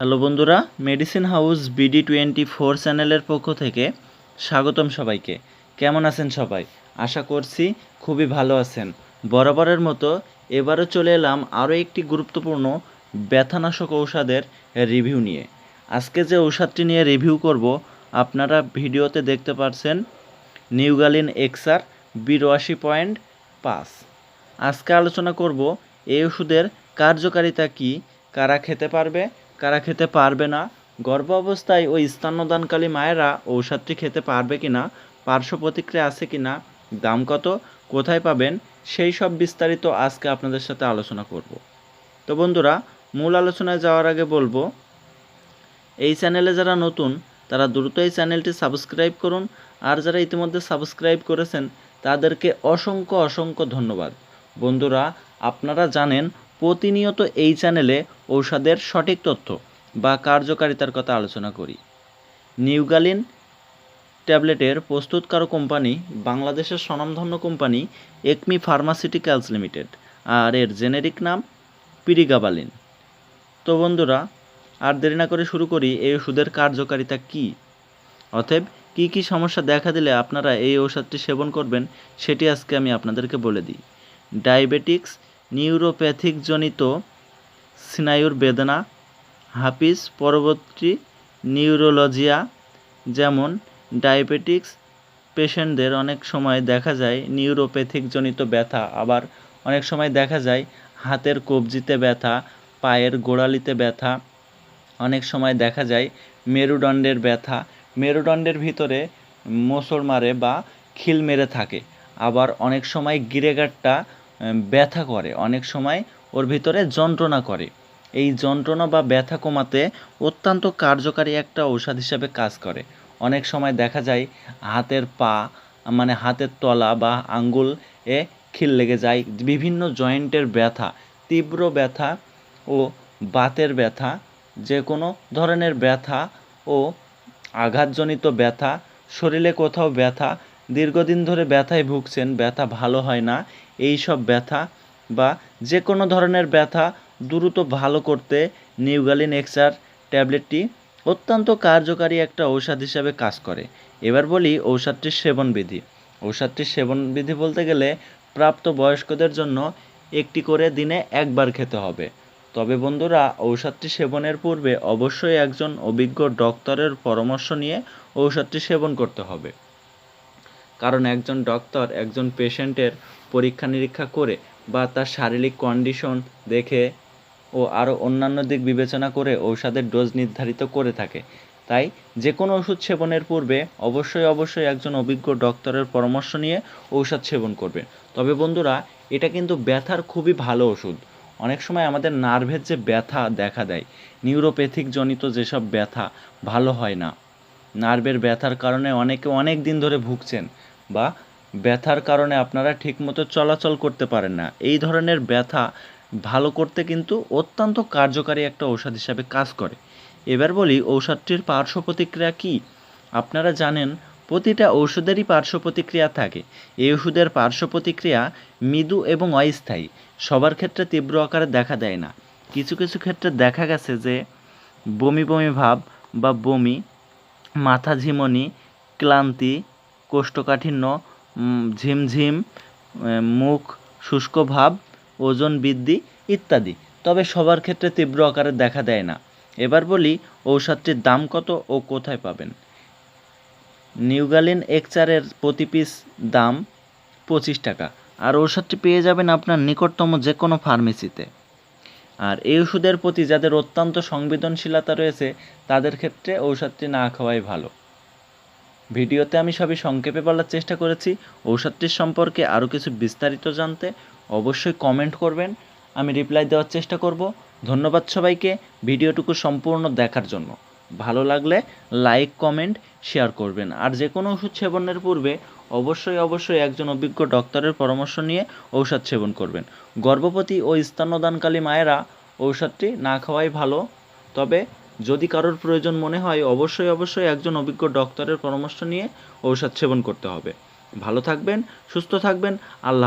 Hello বন্ধুরা medicine house BD twenty four চ্যানেলের পক্ষ থেকে স্বাগতম সবাইকে। কেমন আছেন সবাই? আশা করছি খুবই ভালো আছেন। বরাবরের মতো এবারও চলে এলাম আরও একটি গুরুত্বপূর্ণ ব্যথানাশক ঔষধের রিভিউ নিয়ে। আজকে যে ঔষধটি নিয়ে রিভিউ করব, আপনারা ভিডিওতে দেখতে পাচ্ছেন নিউগালিন এক্সার বিরাশি পয়েন্ট পাঁচ। আজকে আলোচনা করব এই ওষুধের কার্যকারিতা কি, কারা খেতে পারবে কারা খেতে পারবে না? গর্ভ অবস্থায় ওই স্তন্যদানকালী মায়েরা ঔষধটি খেতে পারবে কি না পার্শ্ব প্রতিক্রিয়া আছে কি না দাম কত? কোথায় পাবেন? সেই সব বিস্তারিত আজকে আপনাদের সাথে আলোচনা করব। তো বন্ধুরা, মূল আলোচনায় যাওয়ার আগে বলব, এই চ্যানেলে যারা নতুন, তারা দ্রুত এই চ্যানেলটি সাবস্ক্রাইব করুন। আর যারা ইতিমধ্যে সাবস্ক্রাইব করেছেন, তাদেরকে অসংখ্য অসংখ্য ধন্যবাদ। বন্ধুরা, আপনারা জানেন প্রতিনিয়ত এই চ্যানেলে ঔষধের সঠিক তথ্য বা কার্যকারিতার কথা আলোচনা করি। নিউগালিন ট্যাবলেটের প্রস্তুতকারক কোম্পানি বাংলাদেশের স্বনামধন্য কোম্পানি একমি ফার্মাসিউটিক্যালস লিমিটেড আর এর জেনেরিক নাম পিরিগাবালিন। তো বন্ধুরা, আর দেরি না করে শুরু করি, এই ওষুধের কার্যকারিতা কী? অতএব কী কী সমস্যা দেখা দিলে আপনারা এই ঔষধটি সেবন করবেন, সেটি আজকে আমি আপনাদেরকে বলে দিই। ডায়াবেটিক্স নিউরোপ্যাথিক জনিত স্নায়ুর বেদনা হাপিস পরবর্তী নিউরোলজিয়া যেমন ডায়াবেটিক্স পেশেন্টদের অনেক সময় দেখা যায় নিউরোপ্যাথিক জনিত ব্যথা আবার অনেক সময় দেখা যায় হাতের কবজিতে ব্যথা পায়ের গোড়ালিতে ব্যথা অনেক সময় দেখা যায় মেরুদণ্ডের ব্যথা মেরুদণ্ডের ভিতরে মোচড় মারে বা খিল মেরে থাকে। আবার অনেক সময় গিরেগারটা উম, ব্যথা করে। অনেক সময় ওর ভিতরে যন্ত্রণা করে। এই যন্ত্রণা বা ব্যথা কমাতে অত্যন্ত কার্যকারী একটা ঔষধ হিসাবে কাজ করে। অনেক সময় দেখা যায় হাতের পা মানে হাতের তলা বা আঙ্গুল এ খিল লেগে যায়। বিভিন্ন জয়েন্টের ব্যথা, তীব্র ব্যথা ও বাতের ব্যথা, যে কোনো ধরনের ব্যথা ও আঘাতজনিত ব্যথা, শরীরে কোথাও ব্যথা দীর্ঘদিন ধরে ব্যথায় ভুগছেন, ব্যথা ভালো হয় না। এই সব ব্যথা বা যে কোনো ধরনের ব্যথা দ্রুত ভালো করতে নিউগালিন এক্সার ট্যাবলেটটি অত্যন্ত কার্যকারী একটা ঔষধ হিসাবে কাজ করে। এবার বলি ঔষধটির সেবনবিধি। ঔষধটির সেবনবিধি বলতে গেলে প্রাপ্ত বয়স্কদের জন্য একটি করে দিনে একবার খেতে হবে। তবে বন্ধুরা, ঔষধটি সেবনের পূর্বে অবশ্যই একজন অভিজ্ঞ ডক্টরের পরামর্শ নিয়ে ঔষধটি সেবন করতে হবে। কারণ একজন ডক্টর একজন পেশেন্টের পরীক্ষা নিরীক্ষা করে বা তার শারীরিক কন্ডিশন দেখে ও আরও অন্যান্য দিক বিবেচনা করে ঔষধের ডোজ নির্ধারিত করে থাকে। তাই যে কোনো ওষুধ সেবনের পূর্বে অবশ্যই অবশ্যই একজন অভিজ্ঞ ডক্টরের পরামর্শ নিয়ে ঔষধ সেবন করবে তবে বন্ধুরা, এটা কিন্তু ব্যথার খুবই ভালো ওষুধ। অনেক সময় আমাদের নার্ভের যে ব্যথা দেখা দেয় নিউরোপ্যাথিক জনিত যেসব ব্যথা, ভালো হয় না। নার্ভের ব্যথার কারণে অনেকে অনেক দিন ধরে ভুগছেন বা ব্যথার কারণে আপনারা ঠিকমতো চলাচল করতে পারেন না। এই ধরনের ব্যথা ভালো করতে কিন্তু অত্যন্ত কার্যকারী একটা ঔষধ হিসাবে কাজ করে। এবার বলি, ঔষধটির পার্শ্ব প্রতিক্রিয়া কী? আপনারা জানেন, প্রতিটা ঔষধেরই পার্শ্ব প্রতিক্রিয়া থাকে। এই ওষুধের পার্শ্ব প্রতিক্রিয়া মৃদু এবং অস্থায়ী, সবার ক্ষেত্রে তীব্র আকারে দেখা দেয় না। কিছু কিছু ক্ষেত্রে দেখা গেছে যে বমি বমি ভাব বা বমি মাথা ঝিমনি ক্লান্তি, কোষ্ঠকাঠিন্য ঝিমঝিম মুখ শুষ্ক ভাব ওজন বৃদ্ধি ইত্যাদি। তবে সবার ক্ষেত্রে তীব্র আকারে দেখা দেয় না। এবার বলি ঔষধটির দাম কত ও কোথায় পাবেন? নিউগালিন এক্সারের প্রতি পিস দাম পঁচিশ টাকা। আর ঔষধটি পেয়ে যাবেন আপনার নিকটতম যে কোনো ফার্মেসিতে। আর এই ওষুধের প্রতি যাদের অত্যন্ত সংবেদনশীলতা রয়েছে, তাদের ক্ষেত্রে ঔষধটি না খাওয়াই ভালো। ভিডিওতে আমি সবই সংক্ষেপে বলার চেষ্টা করেছি। ঔষধটির সম্পর্কে আরও কিছু বিস্তারিত জানতে অবশ্যই কমেন্ট করবেন। আমি রিপ্লাই দেওয়ার চেষ্টা করব। ধন্যবাদ সবাইকে ভিডিওটুকু সম্পূর্ণ দেখার জন্য। ভালো লাগলে লাইক, কমেন্ট, শেয়ার করবেন। আর যে কোনো ওষুধ সেবনের পূর্বে অবশ্যই অবশ্যই একজন অভিজ্ঞ ডক্টরের পরামর্শ নিয়ে ঔষধ সেবন করবেন। গর্ভবতী ও স্তন্যদানকালী মায়েরা ঔষধটি না খাওয়াই ভালো তবে যদি কারোর প্রয়োজন মনে হয়, অবশ্যই অবশ্যই একজন অভিজ্ঞ ডক্টরের পরামর্শ নিয়ে ঔষধ সেবন করতে হবে ভালো থাকবেন, সুস্থ থাকবেন, আল্লাহ।